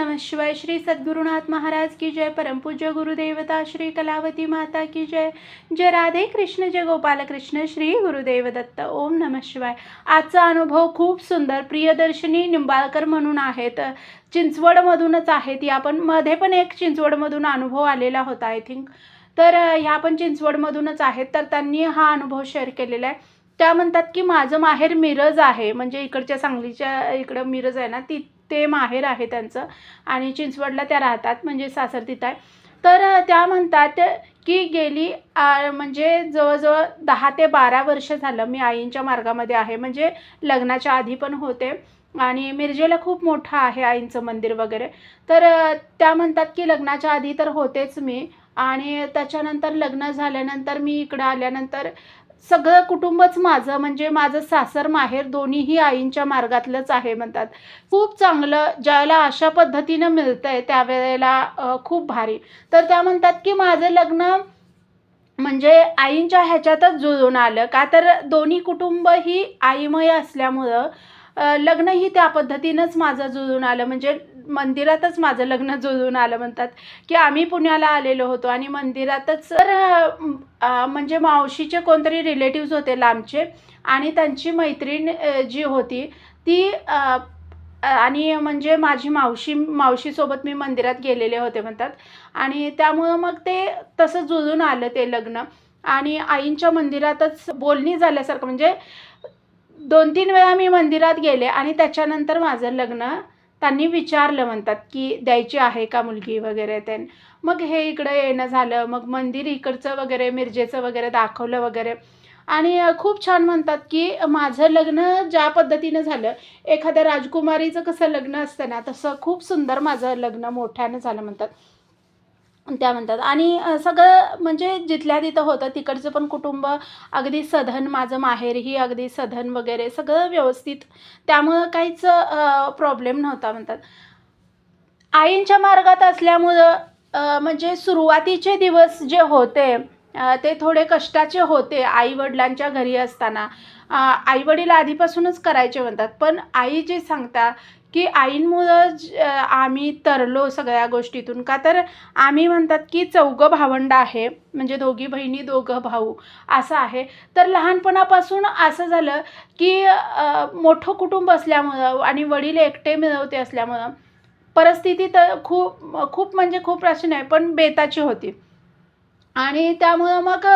नमः शिवाय श्री सद्गुरुनाथ महाराज की जय परमपूज्य गुरुदेवता श्री कलावती माता की जय। जय राधे कृष्ण जय गोपाल कृष्ण श्री गुरुदेव दत्त ओम नमः शिवाय। आजचा अनुभव खूप सुंदर प्रियदर्शनी निंबाळकर म्हणून आहेत. चिंचवडमधूनच आहेत. या पण मध्ये पण एक चिंचवडमधून अनुभव आलेला होता आय थिंक तर ह्या पण चिंचवडमधूनच आहेत. तर त्यांनी हा अनुभव शेअर केलेला आहे. त्या म्हणतात की माझं माहेर मिरज आहे. म्हणजे इकडच्या सांगलीच्या इकडं मिरज आहे ना ती ते माहेर आहे त्यांचं. आणि चिंचवडला त्या राहतात म्हणजे सासर तिथं आहे. तर त्या म्हणतात की गेली म्हणजे जवळजवळ दहा ते बारा वर्ष झालं मी आईंच्या मार्गामध्ये आहे. म्हणजे लग्नाच्या आधी पण होते. आणि मिरजेला खूप मोठं आहे आईंचं मंदिर वगैरे. तर त्या म्हणतात की लग्नाच्या आधी तर होतेच मी. आणि त्याच्यानंतर लग्न झाल्यानंतर मी इकडं आल्यानंतर सगळं कुटुंबच माझं म्हणजे माझं सासर माहेर दोन्हीही आईंच्या मार्गातलंच आहे म्हणतात. खूप चांगलं ज्याला अशा पद्धतीनं मिळतं आहे त्यावेळेला खूप भारी. तर त्या म्हणतात की माझं लग्न म्हणजे आईंच्या ह्याच्यातच जुळून आलं. का तर दोन्ही कुटुंब ही आईमय असल्यामुळं लग्नही त्या पद्धतीनंच माझं जुळून आलं. म्हणजे मंदिरातच माझं लग्न जुळून आलं म्हणतात की आम्ही पुण्याला आलेलो होतो आणि मंदिरातच तर म्हणजे मावशीचे कोणतरी रिलेटिव्ज होते लांबचे आणि त्यांची मैत्रीण जी होती ती आणि म्हणजे माझी मावशी मावशीसोबत मी मंदिरात गेलेले होते म्हणतात आणि त्यामुळं मग ते तसं जुळून आलं ते लग्न आणि आईंच्या मंदिरातच बोलणी झाल्यासारखं म्हणजे दोन तीन वेळा मी मंदिरात गेले आणि त्याच्यानंतर माझं लग्न त्यांनी विचारलं म्हणतात की द्यायची आहे का मुलगी वगैरे ते. मग हे इकडं येणं झालं. मग मंदिर इकडचं वगैरे मिरजेचं वगैरे दाखवलं वगैरे. आणि खूप छान म्हणतात की माझं लग्न ज्या पद्धतीनं झालं एखाद्या राजकुमारीचं कसं लग्न असतं ना तसं खूप सुंदर माझं लग्न मोठ्यानं झालं म्हणतात. त्या म्हणतात. आणि सगळं म्हणजे जिथल्या तिथं होतं तिकडचं पण कुटुंब अगदी सधन माझं माहेरही अगदी सधन वगैरे सगळं व्यवस्थित. त्यामुळं काहीच प्रॉब्लेम नव्हता म्हणतात. आईंच्या मार्गात असल्यामुळं म्हणजे सुरुवातीचे दिवस जे होते ते थोडे कष्टाचे होते आई वडिलांच्या घरी असताना. आई वडील आधीपासूनच करायचे म्हणतात. पण आई जे सांगता की आईंमुळं आम्ही तरलो सगळ्या गोष्टीतून. का तर आम्ही म्हणतात की चौघं भावंड आहे म्हणजे दोघी बहिणी दोघं भाऊ असं आहे. तर लहानपणापासून असं झालं की मोठं कुटुंब असल्यामुळं आणि वडील एकटे मिळवते असल्यामुळं परिस्थिती तर खूप खूप म्हणजे खूप अशी नाही पण बेताची होती. आणि त्यामुळं मग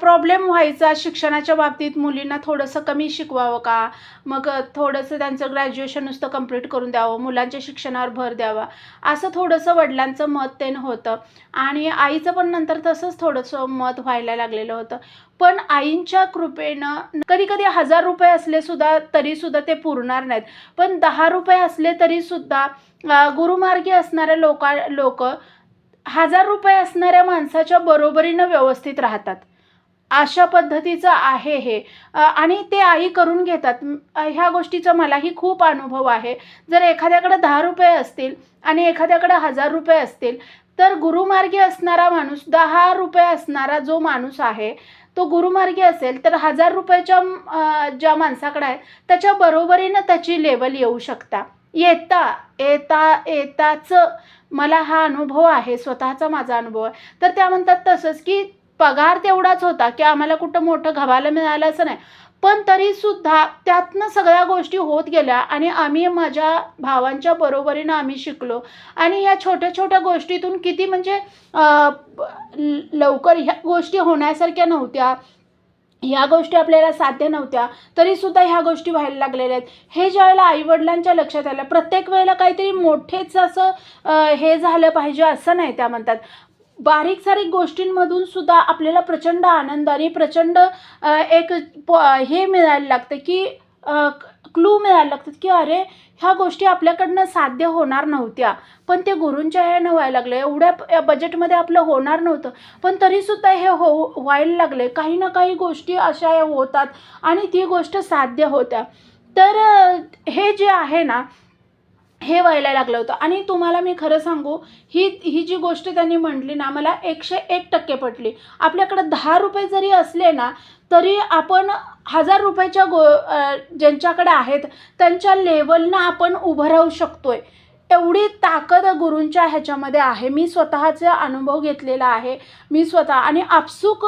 प्रॉब्लेम व्हायचा शिक्षणाच्या बाबतीत मुलींना थोडंसं कमी शिकवावं का? मग थोडंसं त्यांचं ग्रॅज्युएशन नुसतं कंप्लीट करून द्यावं मुलांच्या शिक्षणावर भर द्यावा असं थोडंसं वडिलांचं मत ते होतं. आणि आईचं पण नंतर तसंच थोडंसं मत व्हायला लागलेलं होतं. पण आईंच्या कृपेनं कधी कधी हजार रुपये असले सुद्धा तरीसुद्धा ते पुरणार नाहीत. पण दहा रुपये असले तरीसुद्धा गुरुमार्गी असणाऱ्या लोका लोक हजार रुपये असणाऱ्या माणसाच्या बरोबरीनं व्यवस्थित राहतात. अशा पद्धतीचं आहे हे. आणि ते आई करून घेतात. ह्या गोष्टीचा मलाही खूप अनुभव आहे. जर एखाद्याकडे दहा रुपये असतील आणि एखाद्याकडे हजार रुपये असतील तर गुरुमार्गी असणारा माणूस दहा रुपये असणारा जो माणूस आहे तो गुरुमार्गी असेल तर हजार रुपयाच्या ज्या माणसाकडे आहे त्याच्या बरोबरीनं त्याची लेवल येऊ शकता. येता येता येताच मला हा अनुभव आहे स्वतःचा माझा अनुभव आहे. तर त्या म्हणतात तसंच की पगार तेवढाच होता की आम्हाला कुठं मोठं गव्हाला मिळालं असं नाही. पण तरीसुद्धा त्यातनं सगळ्या गोष्टी होत गेल्या आणि आम्ही माझ्या भावांच्या बरोबरीनं आम्ही शिकलो. आणि या छोट्या छोट्या गोष्टीतून किती म्हणजे लवकर ह्या गोष्टी होण्यासारख्या नव्हत्या. ह्या गोष्टी आपल्याला साध्य नव्हत्या. तरीसुद्धा ह्या गोष्टी व्हायला लागलेल्या आहेत. हे ज्या वेळेला आईवडिलांच्या लक्षात आलं प्रत्येक वेळेला काहीतरी मोठेच असं हे झालं पाहिजे असं नाही त्या म्हणतात. बारीक सारीक गोष्टींमधून सुद्धा आपल्याला प्रचंड आनंद आणि प्रचंड एक प हे मिळायला लागतं की क्लू मिळायला लागतात की अरे ह्या गोष्टी आपल्याकडनं साध्य होणार नव्हत्या. पण ते गुरूंच्या ह्यानं व्हायला लागले. एवढ्या बजेटमध्ये आपलं होणार नव्हतं. पण तरीसुद्धा हे हो व्हायला लागले. काही ना काही गोष्टी अशा होतात आणि ती गोष्ट साध्य होत्या. तर हे जे आहे ना हे व्हायला लागलं होतं. आणि तुम्हाला मी खरं सांगू ही ही जी गोष्ट त्यांनी म्हटली ना मला एकशे एक टक्के पटली. आपल्याकडं दहा रुपये जरी असले ना तरी आपण हजार रुपयाच्या गो ज्यांच्याकडे आहेत त्यांच्या लेवलनं आपण उभं राहू शकतो आहे एवढी ताकद गुरूंच्या ह्याच्यामध्ये आहे. मी स्वतःचा अनुभव घेतलेला आहे. मी स्वतः आणि आपसूक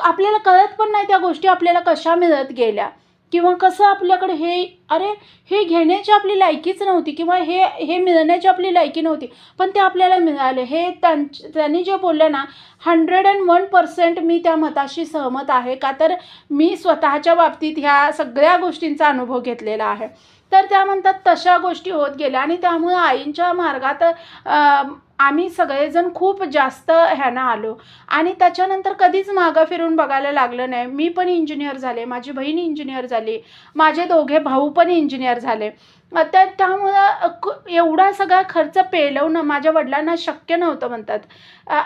आपल्याला कळत पण नाही त्या गोष्टी आपल्याला कशा मिळत गेल्या. किंवा कसं आपल्याकडे हे अरे हे घेण्याची आपली लायकीच नव्हती किंवा हे हे मिळण्याची आपली लायकी नव्हती. पण ते आपल्याला मिळाले. हे त्यां त्यांनी जे बोलले ना हंड्रेड अँड वन पर्सेंट मी त्या मताशी सहमत आहे. का तर मी स्वतःच्या बाबतीत ह्या सगळ्या गोष्टींचा अनुभव घेतलेला आहे. तर त्या म्हणतात तशा गोष्टी होत गेल्या. आणि त्यामुळं आईंच्या मार्गात आम्ही सगळेजण खूप जास्त ह्यानं आलो. आणि त्याच्यानंतर कधीच मागं फिरून बघायला लागलं नाही. मी पण इंजिनियर झाले माझी बहीण इंजिनियर झाली माझे दोघे भाऊ पण इंजिनियर झाले. तर त्यामुळं एवढा सगळा खर्च पेलवणं माझ्या वडिलांना शक्य नव्हतं म्हणतात.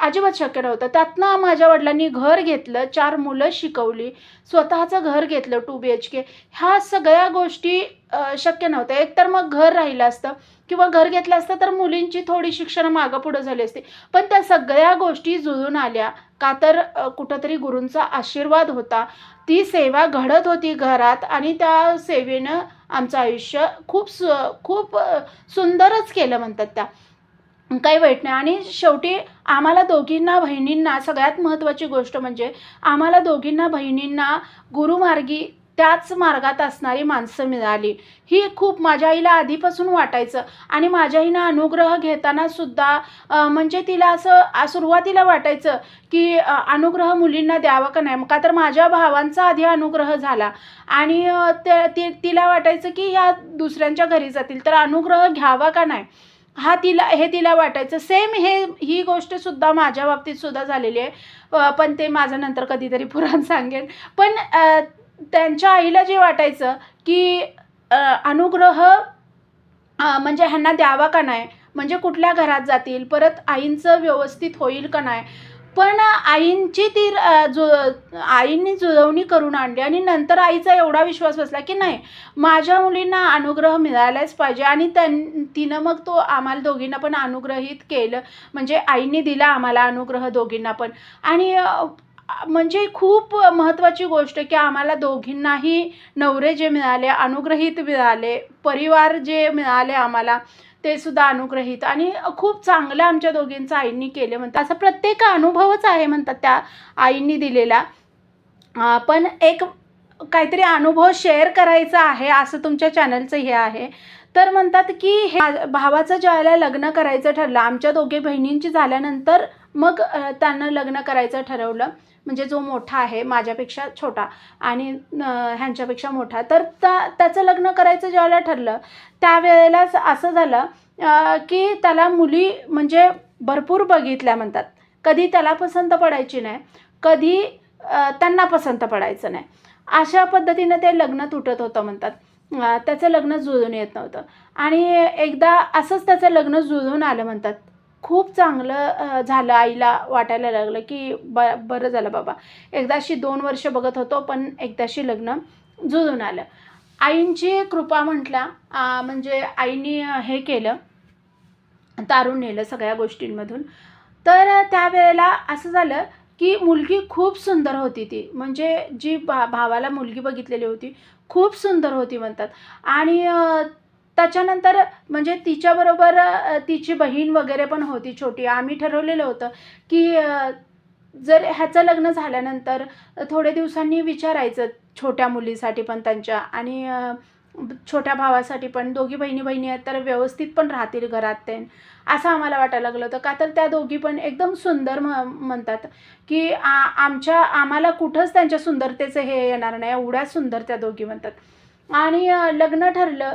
अजिबात शक्य नव्हतं. त्यातनं माझ्या वडिलांनी घर घेतलं चार मुलं शिकवली स्वतःचं घर घेतलं टू बी एच के. ह्या सगळ्या गोष्टी शक्य नव्हत्या. एकतर मग घर राहिलं असतं किंवा घर घेतलं असतं तर मुलींची थोडी शिक्षण मागं पुढं झाली असती. पण त्या सगळ्या गोष्टी जुळून आल्या. का तर कुठंतरी गुरूंचा आशीर्वाद होता. ती सेवा घडत होती घरात आणि त्या सेवेनं आमचं आयुष्य खूप सु खूप सुंदरच केलं म्हणतात त्या. काही वाईट नाही. आणि शेवटी आम्हाला दोघींना बहिणींना सगळ्यात महत्त्वाची गोष्ट म्हणजे आम्हाला दोघींना बहिणींना गुरुमार्गी त्याच मार्गात असणारी माणसं मिळाली. ही खूप माझ्या आईला आधीपासून वाटायचं. आणि माझ्या आईनं अनुग्रह घेताना सुद्धा म्हणजे तिला असं सुरुवातीला वाटायचं की अनुग्रह मुलींना द्यावा का नाही. का तर माझ्या भावांचा आधी अनुग्रह झाला. आणि ते ती तिला वाटायचं की ह्या दुसऱ्यांच्या घरी जातील. तर अनुग्रह घ्यावा का नाही? हा तिला हे तिला वाटायचं. सेम हे ही गोष्टसुद्धा माझ्या बाबतीत सुद्धा झालेली आहे. पण ते माझं नंतर कधीतरी पुराण सांगेन. पण त्यांच्या आईला जे वाटायचं की अनुग्रह म्हणजे ह्यांना द्यावा का नाही? म्हणजे कुठल्या घरात जातील? परत आईंचं व्यवस्थित होईल का नाही? पण आईंची ती जु आईंनी जुळवणी करून आणली आणि नंतर आईचा एवढा विश्वास बसला की नाही माझ्या मुलींना अनुग्रह मिळालाच पाहिजे आणि त्यां तिनं मग तो आम्हाला दोघींना पण अनुग्रहित केलं. म्हणजे आईने दिला आम्हाला अनुग्रह दोघींना पण. आणि म्हणजे खूप महत्त्वाची गोष्ट की आम्हाला दोघींनाही नवरे जे मिळाले अनुग्रहित मिळाले परिवार जे मिळाले आम्हाला ते सुद्धा अनुग्रहित आणि खूप चांगलं आमच्या दोघींचं आईंनी केलं म्हणतात. असं प्रत्येक अनुभवच आहे म्हणतात त्या आईंनी दिलेला. पण एक काहीतरी अनुभव शेअर करायचा आहे असं तुमच्या चॅनलचं हे आहे. तर म्हणतात की हे भावाचं ज्यावेळेला लग्न करायचं ठरलं आमच्या दोघे बहिणींची झाल्यानंतर मग त्यांना लग्न करायचं ठरवलं. म्हणजे जो मोठा आहे माझ्यापेक्षा छोटा आणि ह्यांच्यापेक्षा मोठा. तर त्या त्याचं लग्न करायचं ज्यावेळेला ठरलं त्यावेळेलाच असं झालं की त्याला मुली म्हणजे भरपूर बघितल्या म्हणतात. कधी त्याला पसंत पडायची नाही कधी त्यांना पसंत पडायचं नाही. अशा पद्धतीनं ते लग्न तुटत होतं म्हणतात. त्याचं लग्न जुळून येत नव्हतं. आणि एकदा असंच त्याचं लग्न जुळून आलं म्हणतात. खूप चांगलं झालं आईला वाटायला लागलं की ब बरं झालं बाबा. एकदाशी दोन वर्ष बघत होतो पण एकदाशी लग्न जुळून आलं. आईंची कृपा म्हटला म्हणजे आईने हे केलं तारून नेलं सगळ्या गोष्टींमधून. तर त्यावेळेला असं झालं की मुलगी खूप सुंदर होती ती. म्हणजे जी भा भावाला मुलगी बघितलेली होती खूप सुंदर होती म्हणतात. आणि त्याच्यानंतर म्हणजे तिच्याबरोबर तिची बहीण वगैरे पण होती छोटी. आम्ही ठरवलेलं होतं की जर ह्याचं लग्न झाल्यानंतर थोड्या दिवसांनी विचारायचं छोट्या मुलीसाठी पण त्यांच्या आणि छोट्या भावासाठी पण. दोघी बहिणी बहिणी आहेत तर व्यवस्थित पण राहतील घरात ते. असं आम्हाला वाटायला लागलं होतं. का तर त्या दोघी पण एकदम सुंदर म्ह म्हणतात की आ आमच्या आम्हाला कुठंच त्यांच्या सुंदरतेचं हे येणार नाही. एवढ्या सुंदर त्या दोघी म्हणतात. आणि लग्न ठरलं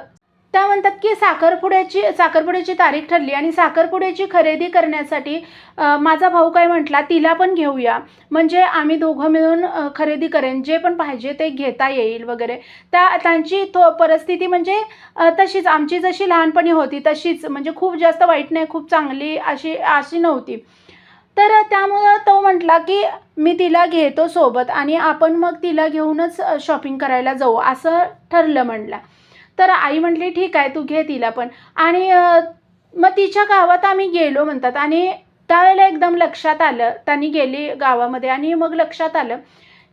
त्या म्हणतात की साखरपुड्याची साखरपुड्याची तारीख ठरली आणि साखरपुड्याची खरेदी करण्यासाठी माझा भाऊ काय म्हटला तिला पण घेऊया. म्हणजे आम्ही दोघं मिळून खरेदी करेन जे पण पाहिजे ते घेता येईल वगैरे. त्या त्यांची थो परिस्थिती म्हणजे तशीच. आमची जशी लहानपणी होती तशीच. म्हणजे खूप जास्त वाईट नाही खूप चांगली अशी अशी नव्हती. तर त्यामुळं तो म्हटला की मी तिला घेतो सोबत आणि आपण मग तिला घेऊनच शॉपिंग करायला जाऊ. असं ठरलं म्हटलं. तर आई म्हटली ठीक आहे तू घे तिला पण. आणि मग तिच्या गावात आम्ही गेलो म्हणतात. आणि त्यावेळेला एकदम लक्षात आलं त्यांनी गेली गावामध्ये आणि मग लक्षात आलं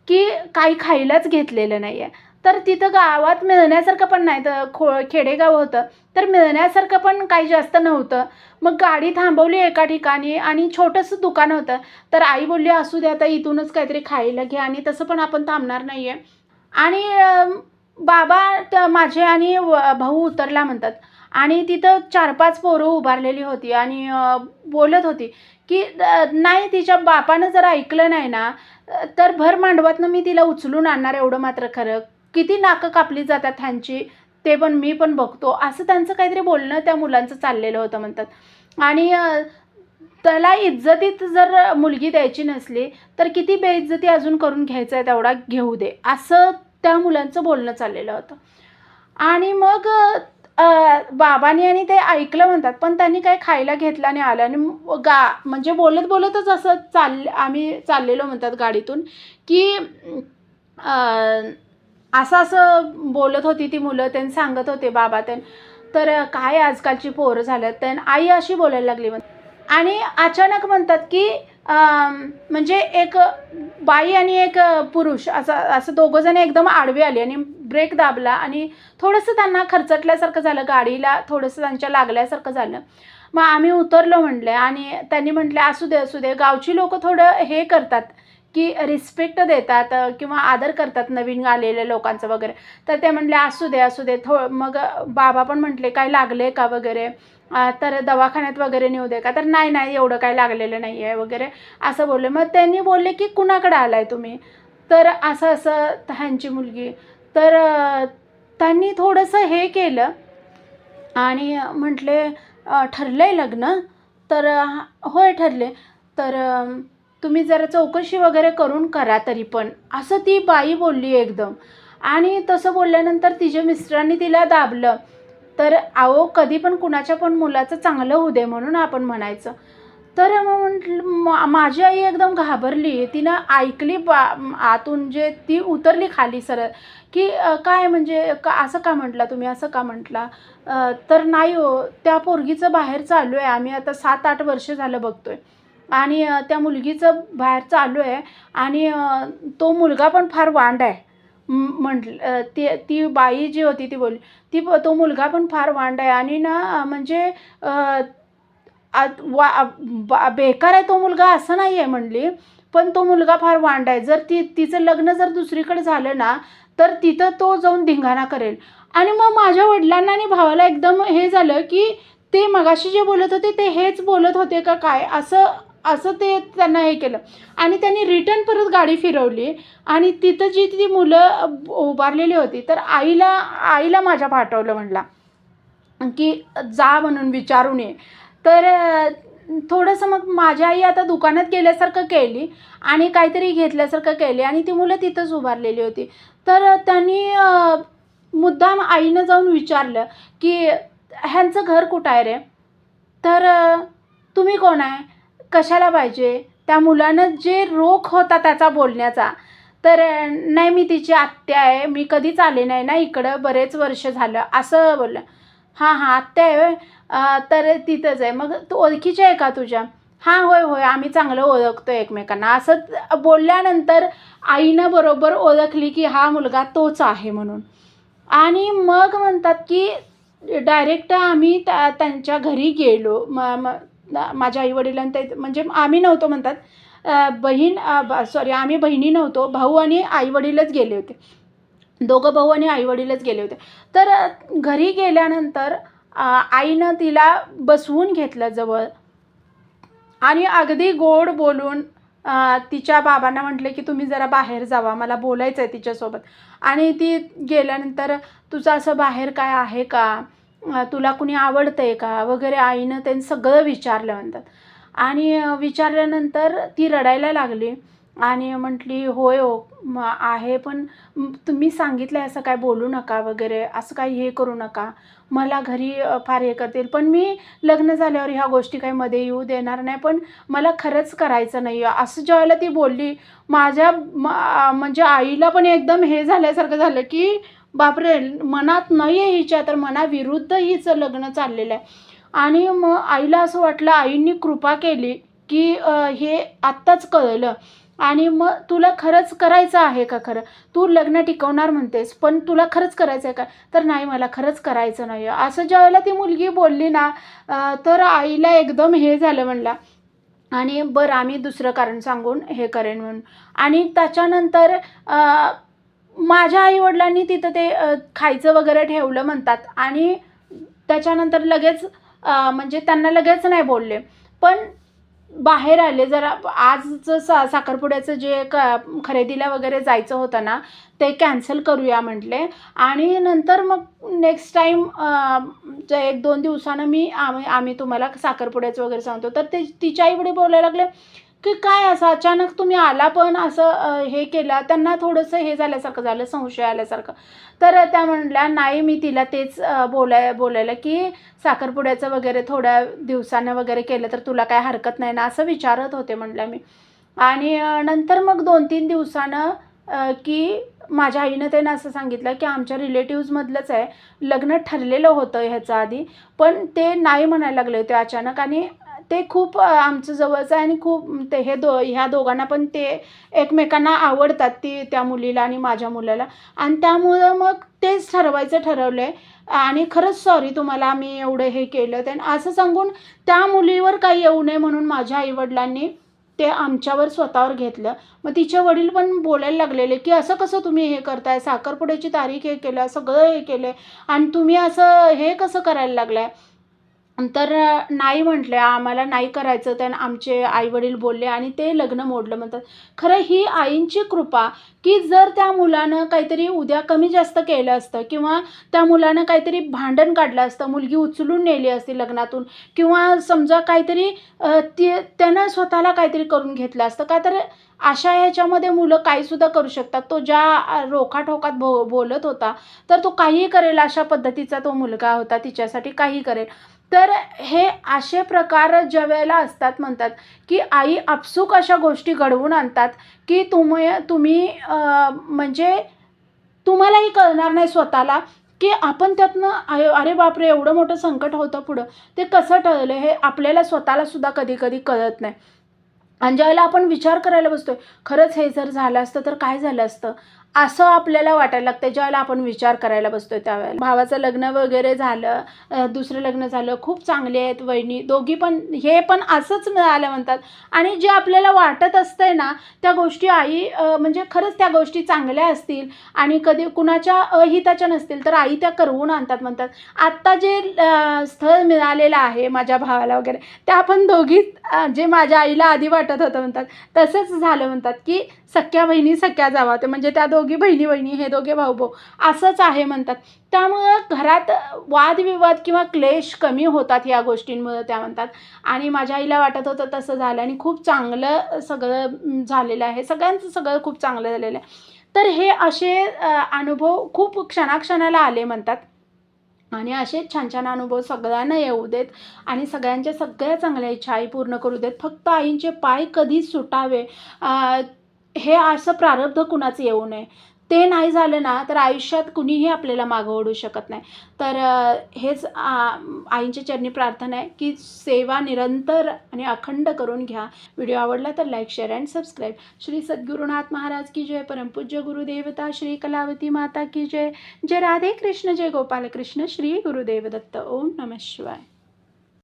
की काही खायलाच घेतलेलं नाही आहे तर तिथं गावात मिळण्यासारखं पण नाही. तर खो खेडेगाव होतं. तर मिळण्यासारखं पण काही जास्त नव्हतं. मग गाडी थांबवली एका ठिकाणी आणि छोटंसं दुकान होतं. तर आई बोलली असू दे आता इथूनच काहीतरी खायला घे आणि तसं पण आपण थांबणार नाही आहे आणि बाबा माझे आणि व- भाऊ उतरला म्हणतात. आणि तिथं चार पाच पोरं उभारलेली होती आणि बोलत होती की नाही तिच्या बापानं जर ऐकलं नाही ना तर भर मांडवातनं मी तिला उचलून आणणार एवढं मात्र खरं. किती नाकं कापली जातात ह्यांची ते पण मी पण बघतो. असं त्यांचं काहीतरी बोलणं त्या मुलांचं चाललेलं होतं म्हणतात. आणि त्याला इज्जतीत जर मुलगी द्यायची नसली तर किती बेइज्जती अजून करून घ्यायचं आहे तेवढा घेऊ दे. असं त्या मुलांचं बोलणं चाललेलं होतं. आणि मग बाबांनी आणि ते ऐकलं म्हणतात पण त्यांनी काही खायला घेतलं नाही आलं आणि गा म्हणजे बोलत बोलतच असं चाल आम्ही चाललेलो म्हणतात गाडीतून की असं असं बोलत होती ती मुलं त्यांनी सांगत होते बाबा त्यां तर काय आजकालची पोरं झाल्यात त्यान आई अशी बोलायला लागली म्हण आणि अचानक म्हणतात की म्हणजे एक बाई आणि एक पुरुष असं असं दोघंजण एकदम आडवे आले आणि ब्रेक दाबला आणि थोडंसं त्यांना खरचटल्यासारखं झालं गाडीला थोडंसं त्यांच्या लागल्यासारखं झालं. मग आम्ही उतरलो म्हटलं आणि त्यांनी म्हटलं असू दे असू दे. गावची लोक थोडं हे करतात की रिस्पेक्ट देतात किंवा आदर करतात नवीन आलेल्या लोकांचं वगैरे. तर ते म्हटले असू दे असू दे. थो मग बाबा पण म्हटले काय लागले का वगैरे? तर दवाखान्यात वगैरे नेऊ दे का? तर नाही नाही एवढं काय लागलेलं नाही आहे वगैरे असं बोलले. मग त्यांनी बोलले की कुणाकडे आलाय तुम्ही? तर असं असं ह्यांची मुलगी. तर त्यांनी थोडंसं हे केलं आणि म्हटले ठरलं आहे लग्न. तर होय ठरले. तर तुम्ही जरा चौकशी वगैरे करून करा तरी पण. असं ती बाई बोलली एकदम. आणि तसं बोलल्यानंतर तिच्या मिस्टरांनी तिला दाबलं. तर अहो कधी पण कुणाच्या पण मुलाचं चांगलं होऊ दे म्हणून आपण म्हणायचं. तर मग म्हटलं माझी आई एकदम घाबरली. तिनं ऐकली बा आतून जे ती उतरली खाली सरळ. की काय म्हणजे का असं का म्हटला तुम्ही असं का म्हटला? तर नाही हो त्या पोरगीचं बाहेर चालू आहे. आम्ही आता सात आठ वर्ष झालं बघतोय. आणि त्या मुलगीचं बाहेर चालू आहे. आणि तो मुलगा पण फार वांड आहे. म्हटलं ती ती बाई जी होती ती बोलली ती तो मुलगा पण फार वांड आहे आणि ना म्हणजे आत- वा बा- बेकार आहे तो मुलगा असं नाही आहे म्हणली पण तो मुलगा फार वांड आहे. जर ती तिचं लग्न जर दुसरीकडे झालं ना तर तिथं तो जाऊन धिंगाणा करेल. आणि मग माझ्या वडिलांना आणि भावाला एकदम हे झालं की ते मगाशी जे बोलत होते ते हेच बोलत होते का काय? असं असं ते त्यांना हे केलं. आणि त्यांनी रिटर्न परत गाडी फिरवली. आणि तिथं जी ती मुलं उभारलेली होती तर आईला आईला माझ्या पाठवलं म्हणला की जा म्हणून विचारून ये. तर थोडंसं मग माझ्या आई आता दुकानात गेल्यासारखं केली आणि काहीतरी घेतल्यासारखं केली आणि ती मुलं तिथंच उभारलेली होती. तर त्यांनी मुद्दाम आईनं जाऊन विचारलं की ह्यांचं घर कुठं आहे रे? तर तुम्ही कोण आहे? कशाला पाहिजे? त्या मुलानं जे रोख होता त्याचा बोलण्याचा. तर नाही मी तिची आत्या आहे. मी कधीच आले नाही ना इकडं. बरेच वर्ष झालं. असं बोललं. हां हां आत्या आहे होय. तर तिथंच आहे. मग तू ओळखीची आहे का तुझ्या? हां होय होय. आम्ही चांगलं ओळखतो एकमेकांना. असं बोलल्यानंतर आईनं बरोबर ओळखली की हा मुलगा तोच आहे म्हणून. आणि मग म्हणतात की डायरेक्ट आम्ही त्या त्यांच्या घरी गेलो. म माझ्या आईवडिलांनी ते म्हणजे आम्ही नव्हतो म्हणतात. बहीण सॉरी आम्ही बहिणी नव्हतो भाऊ आणि आईवडीलच गेले होते. दोघं भाऊ आणि आईवडीलच गेले होते. तर घरी गेल्यानंतर आईनं तिला बसवून घेतलं जवळ. आणि अगदी गोड बोलून तिच्या बाबांना म्हटले की तुम्ही जरा बाहेर जावा मला बोलायचं आहे तिच्यासोबत. आणि ती गेल्यानंतर तुझं असं बाहेर काय आहे का? तुला कुणी आवडतं आहे का वगैरे आईनं त्यांनी सगळं विचारलं म्हणतात. आणि विचारल्यानंतर ती रडायला लागली आणि म्हटली होय हो आहे पण तुम्ही सांगितलं असं काय बोलू नका वगैरे असं काही हे करू नका. मला घरी फार हे करतील. पण मी लग्न झाल्यावर ह्या गोष्टी काही मध्ये येऊ देणार नाही पण मला खरंच करायचं नाही आहे असं ज्यावेळेला ती बोलली माझ्या म म्हणजे आईला पण एकदम हे झाल्यासारखं झालं की बापरे मनात नाही आहे हिच्या तर मनाविरुद्ध हिचं लग्न चाललेलं आहे. आणि मग आईला असं वाटलं आईंनी कृपा केली की हे आत्ताच कळलं. आणि मग तुला खरंच करायचं आहे का खरं? तू लग्न टिकवणार म्हणतेस पण तुला खरंच करायचं आहे का? तर नाही मला खरंच करायचं नाही असं ज्यावेळेला ती मुलगी बोलली ना तर आईला एकदम हे झालं म्हणला. आणि बरं आम्ही दुसरं कारण सांगून हे करेन म्हणून. आणि त्याच्यानंतर माझ्या आईवडिलांनी तिथं ते खायचं वगैरे ठेवलं म्हणतात. आणि त्याच्यानंतर लगेच म्हणजे त्यांना लगेच नाही बोलले. पण बाहेर आले. जरा आजचं सा साखरपुड्याचं जे क खरेदीला वगैरे जायचं होतं ना ते कॅन्सल करूया म्हटले. आणि नंतर मग नेक्स्ट टाईम एक दोन दिवसानं मी आम्ही आम्ही तुम्हाला साखरपुड्याचं वगैरे सांगतो. तर ते तिच्या आईवडील बोलायला लागले की काय असं अचानक तुम्ही आला पण असं हे केलं त्यांना थोडंसं हे झाल्यासारखं झालं संशय आल्यासारखं. तर त्या म्हणल्या नाही मी तिला तेच बोलाय बोलायला की साखरपुड्याचं वगैरे थोड्या दिवसानं वगैरे केलं तर तुला काय हरकत नाही ना? असं विचारत होते म्हटलं मी. आणि नंतर मग दोन तीन दिवसानं की माझ्या आईनं त्यानं असं सांगितलं की आमच्या रिलेटिव्जमधलंच आहे. लग्न ठरलेलं होतं ह्याचं आधी पण ते नाही म्हणायला लागले होते अचानक आणि ते खूप आमचं जवळचं आहे आणि खूप ते हे दो ह्या दोघांना पण ते एकमेकांना आवडतात ती त्या मुलीला आणि माझ्या मुलाला. आणि त्यामुळं मग तेच ठरवायचं ठरवलं आहे आणि खरंच सॉरी तुम्हाला मी एवढं हे केलं ते. असं सांगून त्या मुलीवर काही येऊ नये म्हणून माझ्या आईवडिलांनी ते आमच्यावर स्वतःवर घेतलं. मग तिचे वडील पण बोलायला लागलेले की असं कसं तुम्ही हे करताय? साखरपुड्याची तारीख हे केलं सगळं हे केलं आणि तुम्ही असं हे कसं करायला लागलाय? तर नाही म्हटलं आम्हाला नाही करायचं त्यानं आमचे आईवडील बोलले आणि ते लग्न मोडलं म्हणतात. खरं ही आईंची कृपा की जर त्या मुलानं काहीतरी उद्या कमी जास्त केलं असतं किंवा त्या मुलानं काहीतरी भांडण काढलं असतं मुलगी उचलून नेली असती लग्नातून किंवा समजा काहीतरी ते त्यानं स्वतःला काहीतरी करून घेतलं असतं का तर अशा ह्याच्यामध्ये मुलं काहीसुद्धा करू शकतात. तो ज्या रोखाठोकात भो बोलत होता तर तो काहीही करेल अशा पद्धतीचा तो मुलगा होता तिच्यासाठी काही करेल. तर हे असे प्रकार ज्या वेळेला असतात म्हणतात की आई आपसूक अशा गोष्टी घडवून आणतात की तुम्ही तुम्ही म्हणजे तुम्हालाही कळणार नाही स्वतःला की आपण त्यातनं अरे अरे बापरे एवढं मोठं संकट होतं पुढं. ते कसं टळलं हे आपल्याला स्वतःला सुद्धा कधी कधी कळत नाही. आणि ज्यावेळेला आपण विचार करायला बसतोय खरंच हे जर झालं असतं तर काय झालं असतं? असं आपल्याला वाटायला लागतं ज्यावेळेला आपण विचार करायला बसतो त्यावेळेला. भावाचं लग्न वगैरे झालं दुसरं लग्न झालं खूप चांगले आहेत वहिनी. दोघी पण हे पण असंच मिळालं म्हणतात. आणि जे आपल्याला वाटत असतंय ना त्या गोष्टी आई म्हणजे खरंच त्या गोष्टी चांगल्या असतील. आणि कधी कुणाच्या अहिताच्या नसतील तर आई त्या करवून आणतात म्हणतात. आत्ता जे स्थळ मिळालेलं आहे माझ्या भावाला वगैरे त्या आपण दोघी जे माझ्या आईला आधी वाटत होतं म्हणतात तसंच झालं म्हणतात की सख्या बहिणी सख्या जावा. ते म्हणजे त्या दोघी बहिणी बहिणी हे दोघे भाऊ भाऊ असंच आहे म्हणतात. त्यामुळं घरात वादविवाद किंवा क्लेश कमी होतात या गोष्टींमुळं त्या म्हणतात. आणि माझ्या आईला वाटत होतं तसं झालं आणि खूप चांगलं सगळं झालेलं आहे. सगळ्यांचं सगळं खूप चांगलं झालेलं आहे. तर हे असे अनुभव खूप क्षणाक्षणाला आले म्हणतात. आणि असे छान छान अनुभव सगळ्यांना येऊ देत आणि सगळ्यांच्या सगळ्या चांगल्या इच्छा आई पूर्ण करू देत. फक्त आईंचे पाय कधी सुटावे. हे असं प्रारब्ध कुणाचं येऊ नये. ते नाही झालं ना तर आयुष्यात कुणीही आपल्याला मागं ओढू शकत नाही. तर हेच आईंच्या चरणी प्रार्थना आहे की सेवा निरंतर आणि अखंड करून घ्या. व्हिडिओ आवडला तर like share and subscribe. Shri Sadgurunath Maharaj की जय. परमपूज्य गुरुदेवता श्री कलावती माता की जय. जय राधे कृष्ण जय गोपाल कृष्ण श्री गुरुदेव दत्त. ओम नमः शिवाय.